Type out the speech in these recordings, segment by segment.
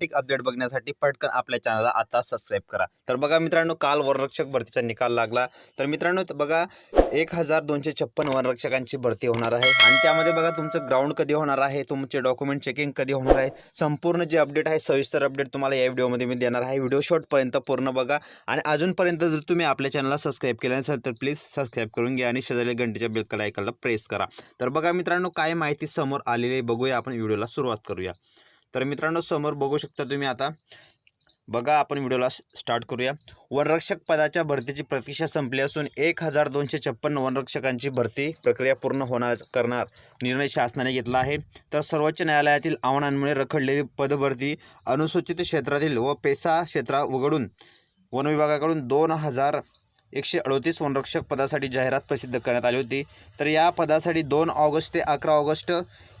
प्रत्येक अपडेट बघण्यासाठी पटकन आपल्या चॅनलला आता सबस्क्राईब करा. तर बघा मित्रांनो काल वनरक्षक भरतीचा निकाल लागला. तर मित्रांनो बघा एक हजार दोनशे छप्पन वनरक्षकांची भरती होणार आहे. आणि त्यामध्ये बघा तुमचं ग्राउंड कधी होणार आहे तुमचे डॉक्युमेंट चेकिंग कधी होणार आहे संपूर्ण जे अपडेट आहे सविस्तर अपडेट तुम्हाला या व्हिडिओमध्ये मी देणार आहे. व्हिडिओ शॉर्टपर्यंत पूर्ण बघा. आणि अजूनपर्यंत जर तुम्ही आपल्या चॅनलला सबस्क्राईब केलं नसेल तर प्लीज सबस्क्राईब करून घ्या आणि शेजारी घंटेच्या बेलकला ऐकायला प्रेस करा. तर बघा मित्रांनो काय माहिती समोर आलेली बघूया आपण व्हिडिओला सुरुवात करूया. तर मित्रांनो समोर बघू शकता तुम्ही आता. बघा आपण व्हिडिओला स्टार्ट करूया. वनरक्षक पदाच्या भरतीची प्रतीक्षा संपली असून एक हजार दोनशे छप्पन्न वनरक्षकांची भरती प्रक्रिया पूर्ण होणार करणार निर्णय शासनाने घेतला आहे. तर सर्वोच्च न्यायालयातील आव्हानांमुळे रखडलेली पदभरती अनुसूचित क्षेत्रातील व पेसा क्षेत्रा वगळून वनविभागाकडून दोन हजार एकशे अडोतीस वनरक्षक पदासाठी जाहिरात प्रसिद्ध करण्यात आली होती. तर या पदासाठी दोन ऑगस्ट ते अकरा ऑगस्ट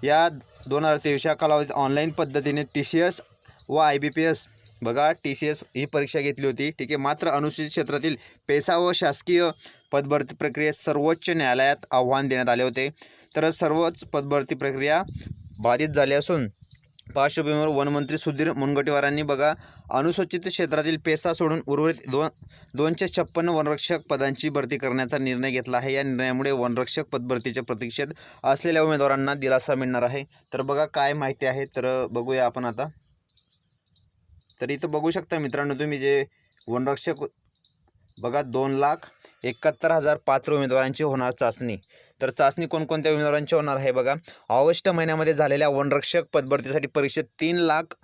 या दोन हजार तेवीस या कालावधीत ऑनलाईन पद्धतीने टी सी एस व आय बी पी एस बघा टी सी एस ही परीक्षा घेतली होती. ठीक आहे मात्र अनुसूचित क्षेत्रातील पेसा व शासकीय पदभरती प्रक्रियेत सर्वोच्च न्यायालयात आव्हान देण्यात आले होते. तर सर्वच पदभरती प्रक्रिया बाधित झाली असून पार्श्वभूमीवर वनमंत्री सुधीर मुनगंटीवारांनी बघा अनुसूचित क्षेत्रातील पेसा सोडून उर्वरित दोन दोनशे छप्पन्न वनरक्षक पदांची भरती करण्याचा निर्णय घेतला आहे. या निर्णयामुळे वनरक्षक पदभरतीच्या प्रतीक्षेत असलेल्या उमेदवारांना दिलासा मिळणार आहे. तर बघा काय माहिती आहे? तर बघूया आपण आता. तर इथं बघू शकता मित्रांनो तुम्ही जे वनरक्षक बघा दोन लाख एकाहत्तर हजार पात्र उमेदवारांची होणार चाचणी. तर चाचणी कोणकोणत्या उमेदवारांची होणार आहे बघा. ऑगस्ट महिन्यामध्ये झालेल्या वनरक्षक पदभरतीसाठी परीक्षेत तीन लाख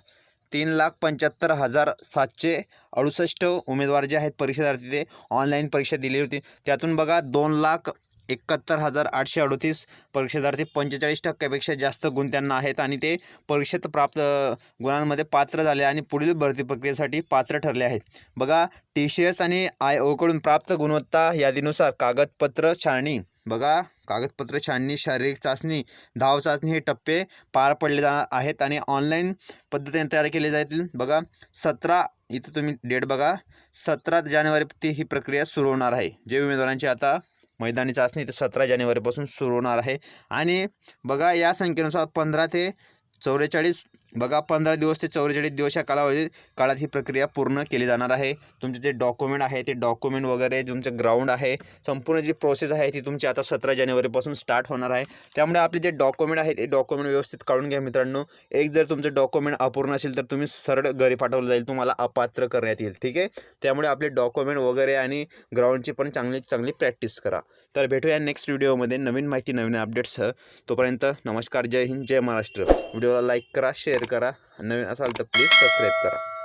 तीन लाख पंच्याहत्तर हजार सातशे अडुसष्ट उमेदवार जे आहेत परीक्षेसाठी ते ऑनलाईन परीक्षा दिली होती. त्यातून बघा दोन लाख एकाहत्तर हजार आठशे अडोतीस परीक्षार्थी पंचेचाळीस टक्क्यापेक्षा जास्त गुण त्यांना आहेत आणि ते परीक्षेत प्राप्त गुणांमध्ये पात्र झाले आणि पुढील भरती प्रक्रियेसाठी पात्र ठरले आहेत. बघा टी सी एस आणि आय ओकडून प्राप्त गुणवत्ता यादीनुसार कागदपत्र छाननी बघा कागदपत्र छाननी शारीरिक चाचणी धाव चाचणी हे टप्पे पार पडले जाणार आहेत आणि ऑनलाईन पद्धतीने तयार केले जातील. बघा सतरा इथं तुम्ही डेट बघा सतरा जानेवारी ती ही प्रक्रिया सुरू होणार आहे. जे उमेदवारांची आता मैदानी चाचणी ते सतरा जानेवारीपासून सुरू होणार आहे. आणि बघा या संख्येनुसार पंधरा ते चौवेचाळीस बघा पंधरा दिवस ते चौवेचाळीस दिवस या कालावधीत काळात ही प्रक्रिया पूर्ण केली जाणार आहे. तुमचे जे डॉक्युमेंट आहे ते डॉक्युमेंट वगैरे तुमचं ग्राउंड आहे संपूर्ण जी प्रोसेस आहे ती तुमची आता सतरा जानेवारीपासून स्टार्ट होणार आहे. त्यामुळे आपले जे डॉक्युमेंट आहे ते डॉक्युमेंट व्यवस्थित काढून घ्या मित्रांनो. एक जर तुमचं डॉक्युमेंट अपूर्ण असेल तर तुम्ही सरळ घरी पाठवलं जाईल तुम्हाला अपात्र करण्यात येईल ठीक आहे? त्यामुळे आपले डॉक्युमेंट वगैरे आणि ग्राउंडची पण चांगली चांगली प्रॅक्टिस करा. तर भेटूया नेक्स्ट व्हिडिओमध्ये नवीन माहिती नवीन अपडेट्ससह तोपर्यंत नमस्कार जय हिंद जय महाराष्ट्र. व्हिडिओला लाईक करा शेअर करा. नवीन असाल तर प्लीज सबस्क्राईब करा.